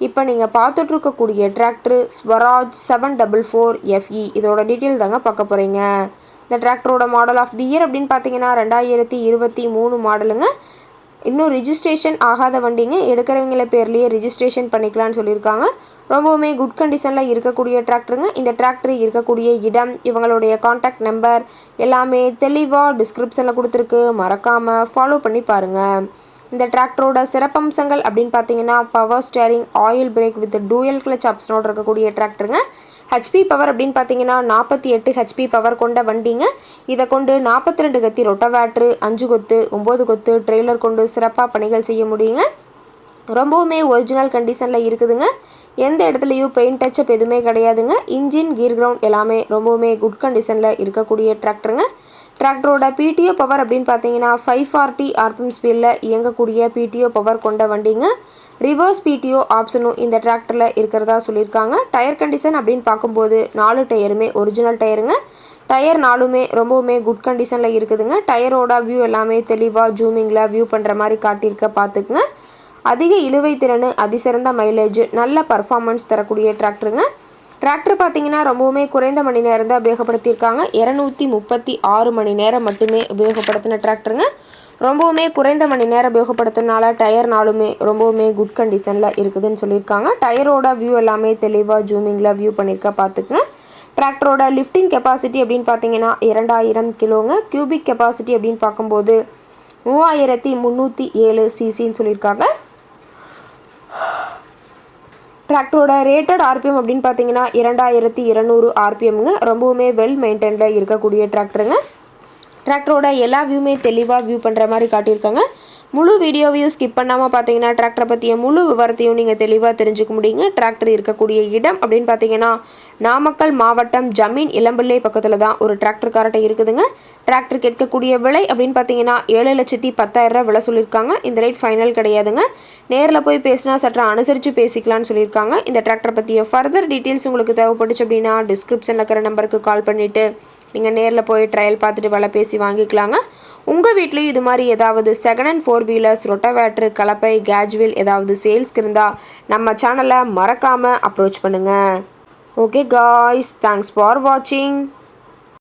இப்போ நீங்கள் பார்த்துட்ருக்கக்கூடிய tractor Swaraj seven double four FE இதோட டீட்டெயில் தாங்க பார்க்க போகிறீங்க இந்த டிராக்டரோட மாடல் ஆஃப் தி இயர் அப்படின்னு பார்த்தீங்கன்னா ரெண்டாயிரத்தி இருபத்தி மூணு மாடலுங்க இன்னும் ரிஜிஸ்ட்ரேஷன் ஆகாத வண்டிங்க. எடுக்கிறவங்கள பேர்லேயே ரிஜிஸ்ட்ரேஷன் பண்ணிக்கலாம்னு சொல்லியிருக்காங்க. ரொம்பவுமே குட் கண்டிஷனில் இருக்கக்கூடிய டிராக்டருங்க இந்த டிராக்டர் இருக்கக்கூடிய இடம் இவங்களுடைய காண்டாக்ட் நம்பர் எல்லாமே தெளிவாக டிஸ்கிரிப்ஷனில் கொடுத்துருக்கு. மறக்காமல் ஃபாலோ பண்ணி பாருங்கள் இந்த டிராக்டரோட சிறப்பம்சங்கள் அப்படின்னு பார்த்தீங்கன்னா power steering oil brake with dual clutch ஆப்ஷனோடு இருக்கக்கூடிய டிராக்டருங்க ஹெச்பி பவர் அப்படின்னு பார்த்தீங்கன்னா நாற்பத்தி எட்டு ஹெச்பி பவர் கொண்ட வண்டிங்க. இதை கொண்டு நாற்பத்தி ரெண்டு கத்தி ரொட்டவேட்ரு அஞ்சு கொத்து ஒம்பது கொத்து ட்ரெய்லர் கொண்டு சிறப்பாக பணிகள் செய்ய முடியுங்க. ரொம்பவுமே ஒரிஜினல் கண்டிஷனில் இருக்குதுங்க. எந்த இடத்துலையும் பெயிண்ட் டச்சப் எதுவுமே கிடையாதுங்க. இன்ஜின் கீர் கிரவுண்ட் எல்லாமே ரொம்பவுமே குட் கண்டிஷனில் இருக்கக்கூடிய டிராக்டருங்க டிராக்டரோட பிடிஓ பவர் அப்படின்னு பார்த்தீங்கன்னா ஃபைவ் ஃபார்ட்டி ஆர்பிஎம் ஸ்பீடில் இயங்கக்கூடிய பிடிஓ பவர் கொண்ட வண்டிங்க. ரிவர்ஸ் பிடிஓ ஆப்ஷனும் இந்த டிராக்டரில் இருக்கிறதா சொல்லியிருக்காங்க. டயர் கண்டிஷன் அப்படின்னு பார்க்கும்போது நாலு டயருமே ஒரிஜினல் டயருங்க டயர் நாலுமே ரொம்பவுமே குட் கண்டிஷனில் இருக்குதுங்க. டயரோட வியூ எல்லாமே தெளிவாக ஜூமிங்கில் வியூ பண்ணுற மாதிரி காட்டியிருக்க பார்த்துக்குங்க. அதிக இழுவை திறன் அதிசிறந்த மைலேஜ் நல்ல பர்ஃபார்மன்ஸ் தரக்கூடிய டிராக்டருங்க டிராக்டர் பார்த்தீங்கன்னா ரொம்பவுமே குறைந்த மணி நேரம் தான் உபயோகப்படுத்தியிருக்காங்க. இரநூத்தி முப்பத்தி ஆறு மணி நேரம் மட்டுமே உபயோகப்படுத்தின டிராக்டருங்க. ரொம்பவுமே குறைந்த மணி நேரம் உபயோகப்படுத்தினால டயர் நாளுமே ரொம்பவுமே குட் கண்டிஷனில் இருக்குதுன்னு சொல்லியிருக்காங்க. டயரோட வியூ எல்லாமே தெளிவாக ஜூமிங்கில் வியூ பண்ணியிருக்க பார்த்துக்குங்க டிராக்டரோட லிஃப்டிங் கெப்பாசிட்டி அப்படின்னு பார்த்தீங்கன்னா இரண்டாயிரம் கிலோங்க. கியூபிக் கெப்பாசிட்டி அப்படின்னு பார்க்கும்போது மூவாயிரத்தி முந்நூற்றி ஏழு சிசின்னு சொல்லியிருக்காங்க. டிராக்டரோட ரேட்டட் ஆர்பிஎம் அப்படின்னு பார்த்தீங்கன்னா இரண்டாயிரத்தி இருநூறு ஆர்பிஎம்ங்க. ரொம்பவுமே வெல் மெயின்டைனில் இருக்கக்கூடிய டிராக்டருங்க. டிராக்டரோட எல்லா வியூமே தெளிவாக வியூ பண்ணுற மாதிரி காட்டியிருக்காங்க. முழு வீடியோவையும் ஸ்கிப் பண்ணாமல் பார்த்தீங்கன்னா டிராக்டரை பற்றிய முழு விவரத்தையும் நீங்கள் தெளிவாக தெரிஞ்சுக்க முடியுங்க. டிராக்டர் இருக்கக்கூடிய இடம் அப்படின்னு பார்த்தீங்கன்னா நாமக்கல் மாவட்டம் ஜமீன் இளம்பிள்ளை பக்கத்தில் தான் ஒரு டிராக்டர் காரட்டை இருக்குதுங்க. டிராக்டர் கேட்கக்கூடிய விலை அப்படின்னு பார்த்தீங்கன்னா ஏழு லட்சத்தி பத்தாயிரரூபா விலை சொல்லியிருக்காங்க. இந்த ரேட் ஃபைனல் கிடையாதுங்க. நேரில் போய் பேசினா சற்று அனுசரித்து பேசிக்கலாம்னு சொல்லியிருக்காங்க. இந்த டிராக்டர் பற்றிய ஃபர்தர் டீட்டெயில்ஸ் உங்களுக்கு தேவைப்பட்டுச்சு அப்படின்னா டிஸ்கிரிப்ஷனில் இருக்கிற நம்பருக்கு கால் பண்ணிவிட்டு நீங்கள் நேரில் போய் ட்ரையல் பார்த்துட்டு வில பேசி வாங்கிக்கலாங்க. உங்கள் வீட்லேயும் இது மாதிரி ஏதாவது second and four wheelers rotavator கலப்பை கேஜ்வில் ஏதாவது சேல்ஸ்க்கு இருந்தால் நம்ம சேனலை மறக்காமல் அப்ரோச் பண்ணுங்கள் ஓகே காய்ஸ் தேங்க்ஸ் ஃபார் வாட்சிங்